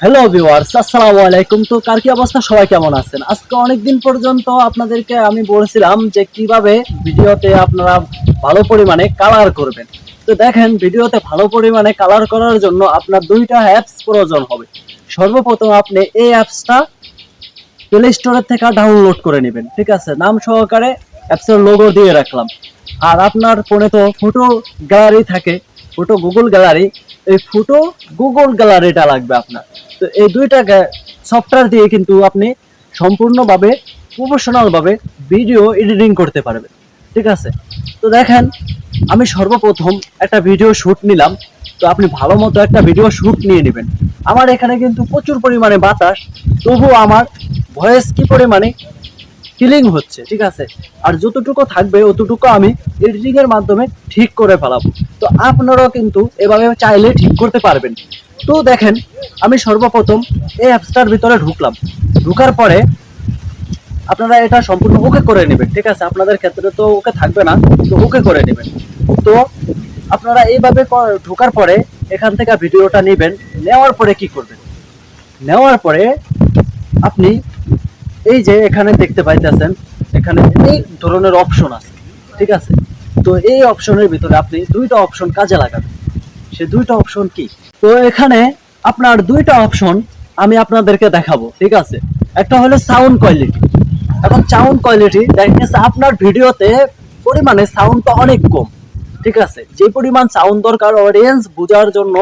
Hello viewers আসসালামু আলাইকুম। তো কার কি অবস্থা? সবাই কেমন আছেন? আজকে অনেক দিন পর্যন্ত আপনাদেরকে আমি বলেছিলাম যে কীভাবে ভিডিওতে আপনারা ভালো পরিমাণে কালার করবেন। তো দেখেন, ভিডিওতে ভালো পরিমাণে কালার করার জন্য আপনার দুইটা অ্যাপস প্রয়োজন হবে। সর্বপ্রথম আপনি এই অ্যাপসটা প্লে স্টোরের থেকে ডাউনলোড করে নেবেন, ঠিক আছে? নাম সহকারে অ্যাপসের লোগো দিয়ে রাখলাম। আর আপনার ফোনে তো ফটো গ্যালারি থাকে ফটো গুগল গ্যালারি এই ফটো গুগল গ্যালারিটা লাগবে আপনার। তো এই দুইটা সফটওয়্যার দিয়ে কিন্তু আপনি সম্পূর্ণভাবে প্রফেশনালভাবে ভিডিও এডিটিং করতে পারবেন। ঠিক আছে? তো দেখেন, আমি সর্বপ্রথম একটা ভিডিও শ্যুট নিলাম। তো আপনি ভালো মতো একটা ভিডিও শ্যুট নিয়ে নেবেন। আমার এখানে কিন্তু প্রচুর পরিমাণে বাতাস, তবুও আমার ভয়েস কি পরিমাণে কিলিং হচ্ছে, ঠিক আছে? আর যতটুকু থাকবে, অতটুকু আমি এডিটিং এর মাধ্যমে ঠিক করে ফেলাবো। তো আপনারাও কিন্তু এভাবে চাইলে ঠিক করতে পারবেন। তো দেখেন, আমি সর্বপ্রথম এই অ্যাপসটার ভিতরে ঢুকলাম। ঢুকার পরে আপনারা এটা সম্পূর্ণ ওকে করে নেবেন, ঠিক আছে? আপনাদের ক্ষেত্রে তো ওকে থাকবে না, তো ওকে করে নেবেন। তো আপনারা এইভাবে ঢোকার পরে এখান থেকে ভিডিওটা নেবেন। নেওয়ার পরে কি করবেন? নেওয়ার পরে আপনি এই যে এখানে দেখতে পাইতেছেন, এখানে এই ধরনের অপশন আছে, ঠিক আছে? তো এই অপশনের ভিতরে আপনি দুইটা অপশন কাজে লাগাবেন। সে দুইটা অপশন কি? তো এখানে আপনার দুইটা অপশন আমি আপনাদেরকে দেখাবো, ঠিক আছে? একটা হলো সাউন্ড কোয়ালিটি এখন সাউন্ড কোয়ালিটি দেখা গেছে আপনার ভিডিওতে পরিমাণে সাউন্ডটা অনেক কম, ঠিক আছে? যে পরিমাণ সাউন্ড দরকার অডিয়েন্স বোঝার জন্য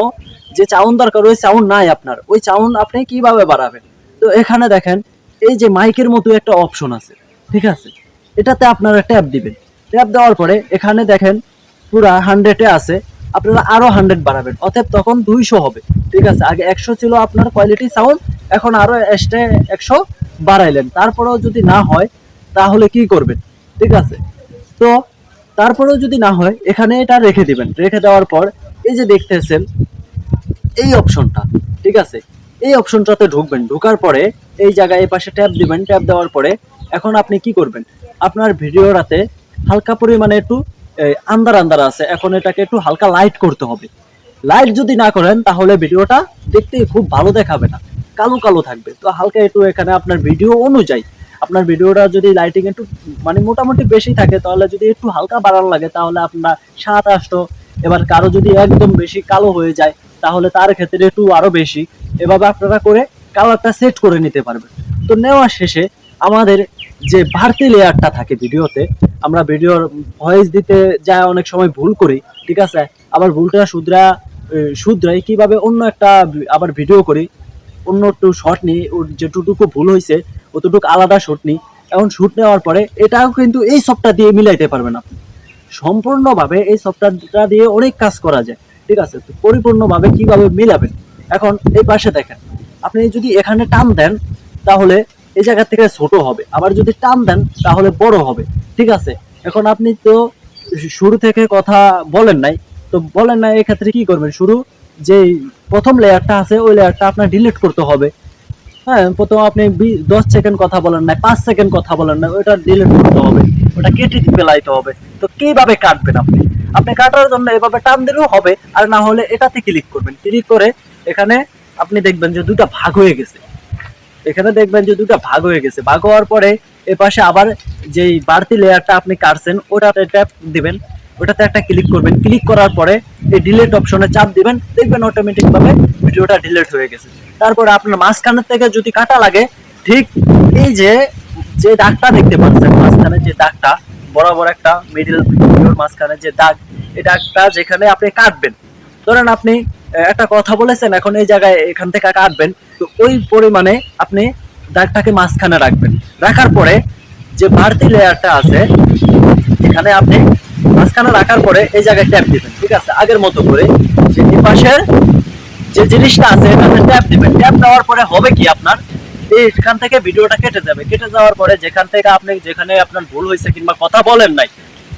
যে সাউন্ড দরকার, ওই সাউন্ড নাই আপনার। ওই সাউন্ড আপনি কীভাবে বাড়াবেন? তো এখানে দেখেন এই যে মাইকের মতো একটা অপশন আছে, ঠিক আছে? এটাতে আপনারা ট্যাপ দিবেন। ট্যাপ দেওয়ার পরে এখানে দেখেন পুরা হান্ড্রেডে আছে, আপনারা আরও হান্ড্রেড বাড়াবেন। অতএব তখন দুইশো হবে, ঠিক আছে? আগে একশো ছিল আপনার কোয়ালিটি সাউন্ড এখন আরও এক্সট্রা একশো বাড়াইলেন। তারপরেও যদি না হয়, তাহলে কি করবেন? ঠিক আছে? তো তারপরেও যদি না হয়, এখানে এটা রেখে দিবেন। রেখে দেওয়ার পর এই যে দেখতেছেন, এই অপশনটা ঠিক আছে? এই অপশনটাতে ঢুকবেন। ঢোকার পরে এই জায়গায় এই পাশে ট্যাপ দিবেন। ট্যাপ দেওয়ার পরে এখন আপনি কি করবেন? আপনার ভিডিওটাতে হালকা পরিমাণে একটু আন্দার আন্দার আছে। এখন এটাকে একটু হালকা লাইট করতে হবে। লাইট যদি না করেন, তাহলে ভিডিওটা দেখতে খুব ভালো দেখাবে না। কালো কালো থাকবে। তো হালকা একটু এখানে আপনার ভিডিও অনুযায়ী, আপনার ভিডিওটা যদি লাইটিং একটু মানে মোটামুটি বেশি থাকে, তাহলে যদি একটু হালকা বাড়ানো লাগে, তাহলে আপনার সাত, আটশো এবার কারও যদি একদম বেশি কালো হয়ে যায়, তাহলে তার ক্ষেত্রে একটু আরও বেশি। এভাবে আপনারা করে কালারটা সেট করে নিতে পারবেন। তো নেওয়ার শেষে আমাদের যে বাড়তি লেয়ারটা থাকে ভিডিওতে, আমরা ভিডিওর ভয়েস দিতে যা অনেক সময় ভুল করি, ঠিক আছে? আবার ভুলটা শুধরা শুধরাই, কীভাবে অন্য একটা আবার ভিডিও করি, অন্য একটু শর্ট নিই যেটুকু ভুল হয়েছে অতটুকু আলাদা শুট নিই। এখন শুট নেওয়ার পরে এটাও কিন্তু এই সবটা দিয়ে মিলাইতে পারবেন আপনি। সম্পূর্ণভাবে এই সফটওয়্যারটা দিয়ে অনেক কাজ করা যায়, ঠিক আছে? তো পরিপূর্ণভাবে কীভাবে মিলাবেন? এখন এই পাশে দেখেন, আপনি যদি এখানে টান দেন, তাহলে এই জায়গা থেকে ছোট হবে। আবার যদি টান দেন, তাহলে বড় হবে, ঠিক আছে? এখন আপনি তো শুরু থেকে কথা বলেন নাই, তো বলেন নাই এক্ষেত্রে কি করবেন? শুরু যে প্রথম লেয়ারটা আছে, ওই লেয়ারটা আপনার ডিলিট করতে হবে। হ্যাঁ প্রথম আপনি দশ সেকেন্ড কথা বলেন না পাঁচ সেকেন্ড কথা বলেন না ওটা ডিলিট করতে হবে, ওটা কেটে ফেলাইতে হবে। তো কীভাবে কাটবেন আপনি? আপনি কাটার জন্য এভাবে টান দিলেও হবে, আর না হলে এটাতে ক্লিক করবেন। ক্লিক করে এখানে আপনি দেখবেন যে দুটা ভাগ হয়ে গেছে। এখানে দেখবেন যে দুটা ভাগ হয়ে গেছে। ভাগ হওয়ার পরে এ পাশে আবার যেই বাড়তি লেয়ারটা আপনি কাটছেন, ওটাতে ট্যাপ দিবেন। ওটাতে একটা ক্লিক করবেন। ক্লিক করার পরে এই ডিলিট অপশনে চাপ দিবেন। দেখবেন অটোমেটিক ভাবে ভিডিওটা ডিলিট হয়ে গেছে। তারপরে আপনার মাঝখানের থেকে যদি কাটা লাগে, ঠিক এই যে যে দাগটা দেখতে পাচ্ছেন, মাঝখানে যে দাগটা বরাবর একটা মিডিল মাঝখানে যে দাগ, এই দাগটা যেখানে আপনি কাটবেন। ধরেন আপনি একটা কথা বলেছেন, এখন এই জায়গায় এখান থেকে কাটবেন, তো ওই পরিমাণে আপনি দাগটাকে মাঝখানে রাখবেন। রাখার পরে যে বাড়তি লেয়ারটা আছে, এখানে আপনি মাঝখানে রাখার পরে এই জায়গায় ট্যাপ দিবেন, ঠিক আছে? আগের মতো করে যে পাশের যে জিনিসটা আছে, এখানে ট্যাপ দিবেন। ট্যাপ দেওয়ার পরে হবে কি আপনার? এইখান থেকে ভিডিওটা কেটে যাবে। কেটে যাওয়ার পরে যেখান থেকে আপনি যেখানে আপনার ভুল হয়েছে কিংবা কথা বলেন নাই,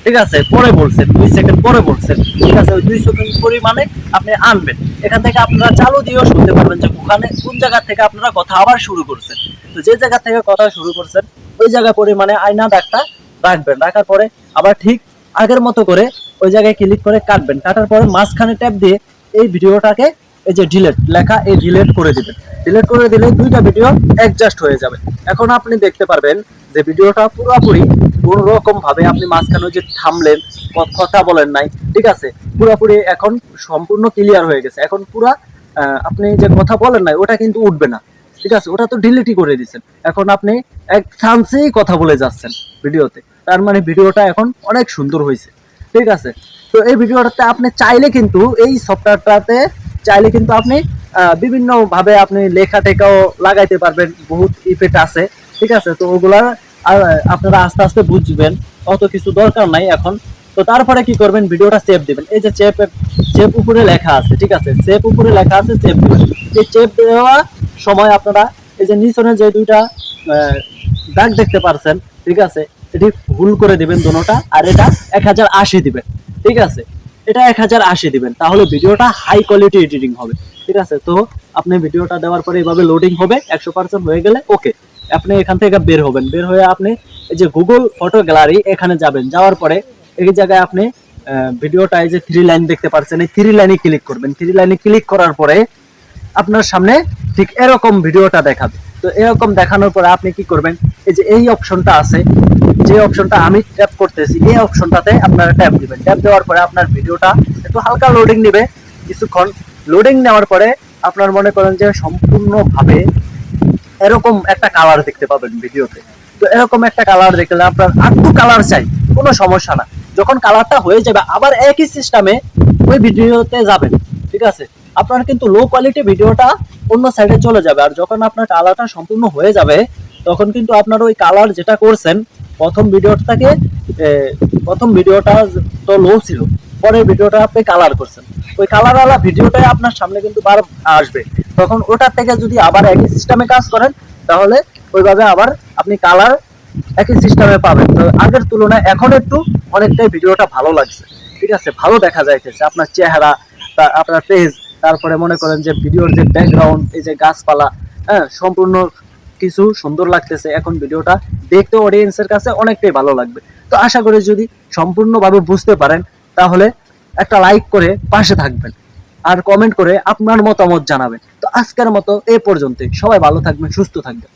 ঠিক আছে? পরে বলছেন, দুই সেকেন্ড পরে বলছেন, ঠিক আছে? ওই দুই সেকেন্ড পরিমাণে আপনি আনবেন। এখান থেকে আপনারা চালু দিয়েও শুনতে পারবেন যে ওখানে কোন জায়গা থেকে আপনারা কথা আবার শুরু করছেন। তো যে জায়গা থেকে কথা শুরু করছেন, ওই জায়গা পরিমাণে আয়না দাগটা রাখবেন। রাখার পরে আবার ঠিক আগের মতো করে ওই জায়গায় ক্লিক করে কাটবেন। কাটার পরে মাঝখানে ট্যাপ দিয়ে এই ভিডিওটাকে এই যে ডিলেট লেখা, এই ডিলেট করে দিবেন। ডিলিট করে দিলে দুইটা ভিডিও অ্যাডজাস্ট হয়ে যাবে। এখন আপনি দেখতে পারবেন যে ভিডিওটা পুরোপুরি কোন রকম ভাবে আপনি মাঝখানে যে থামলেন কথা বলেন নাই, ঠিক আছে? পুরোপুরি এখন সম্পূর্ণ ক্লিয়ার হয়ে গেছে। এখন পুরা আপনি যে কথা বলেন নাই, ওটা কিন্তু উঠবে না। ঠিক আছে? ওটা তো ডিলিটই করে দিচ্ছেন এখন আপনি এক চান্সেই কথা বলে যাচ্ছেন ভিডিওতে তার মানে ভিডিওটা এখন অনেক সুন্দর হয়েছে। ঠিক আছে? তো এই ভিডিওটাতে আপনি চাইলে কিন্তু এই সফটওয়্যারটাতে চাইলে কিন্তু আপনি বিভিন্ন ভাবে আপনি লেখা টেকাও লাগাইতে পারবেন, বহুত ইফেক্ট আছে, ঠিক আছে? তো ওগুলা আপনারা আস্তে আস্তে বুঝবেন, অত কিছু দরকার নাই এখন। তো তারপরে কি করবেন, ভিডিওটা সেভ দিবেন। এই যে চেপ চেপ উপরে লেখা আছে, ঠিক আছে? চেপ উপরে লেখা আছে সেভ দিবেন। এই চেপ দেওয়া সময় আপনারা, এই যে নিচনে যে দুইটা দাগ দেখতে পারছেন, ঠিক আছে? এটি ভুল করে দিবেন দোনোটা, আর এটা এক হাজার আশি দিবেন, ঠিক আছে? এটা এক হাজার আশি দিবেন। তাহলে ভিডিওটা হাই কোয়ালিটি এডিটিং হবে। ঠিক আছে? তো আপনি ভিডিওটা দেওয়ার পরে এভাবে লোডিং হবে, একশো পার্সেন্ট হয়ে গেলে ওকে আপনি এখান থেকে বের হবেন। বের হয়ে আপনি এই যে গুগল ফটো গ্যালারি এখানে যাবেন। যাওয়ার পরে এই জায়গায় আপনি ভিডিওটা এই যে থ্রি লাইন দেখতে পাচ্ছেন এই থ্রি লাইনে ক্লিক করবেন। থ্রি লাইনে ক্লিক করার পরে আপনার সামনে ঠিক এরকম ভিডিওটা দেখাবে। তো এরকম দেখানোর পরে আপনি কি করবেন? এই যে এই অপশনটা আছে যে অপশনটা আমি ট্যাপ করতেছি, এই অপশনটাতে আপনারা ট্যাপ দিবেন। ট্যাপ দেওয়ার পরে আপনার ভিডিওটা একটু হালকা লোডিং নেবে। কিছুক্ষণ লোডিং নেওয়ার পরে আপনার মনে করেন যে সম্পূর্ণভাবে এরকম একটা কালার দেখতে পাবেন ভিডিওতে। তো এরকম একটা কালার দেখলে আপনার আটটু কালার চাই, কোনো সমস্যা না। যখন কালারটা হয়ে যাবে, আবার একই সিস্টেমে ওই ভিডিওতে যাবেন, ঠিক আছে? আপনার কিন্তু লো কোয়ালিটি ভিডিওটা অন্য সাইডে চলে যাবে। আর যখন আপনার কালারটা সম্পূর্ণ হয়ে যাবে, তখন কিন্তু আপনার ওই কালার যেটা করছেন প্রথম ভিডিওটাকে প্রথম ভিডিওটা তো লো ছিল, পরের ভিডিওটা আপনি কালার করছেন। ওই কালারওয়ালা ভিডিওটাই আপনার সামনে কিন্তু বার আসবে। তখন ওটার থেকে যদি আবার একই সিস্টেমে কাজ করেন, তাহলে ওইভাবে আবার আপনি কালার একই সিস্টেমে পাবেন। তো আগের তুলনায় এখন একটু অনেকটাই ভিডিওটা ভালো লাগছে। ঠিক আছে, ভালো দেখা যাইতেছে। আপনার চেহারা আপনার ফেস তারপরে মনে করেন যে ভিডিওর যে ব্যাকগ্রাউন্ড এই যে গাছপালা হ্যাঁ সম্পূর্ণ কিছু সুন্দর লাগতেছে। এখন ভিডিওটা দেখতে অডিয়েন্সের কাছে অনেকটাই ভালো লাগবে। তো আশা করি যদি সম্পূর্ণভাবে বুঝতে পারেন, তাহলে একটা লাইক করে পাশে থাকবেন আর কমেন্ট করে আপনার মতামত জানাবেন। তো আজকের মতো এ পর্যন্তই। সবাই ভালো থাকবেন, সুস্থ থাকবেন।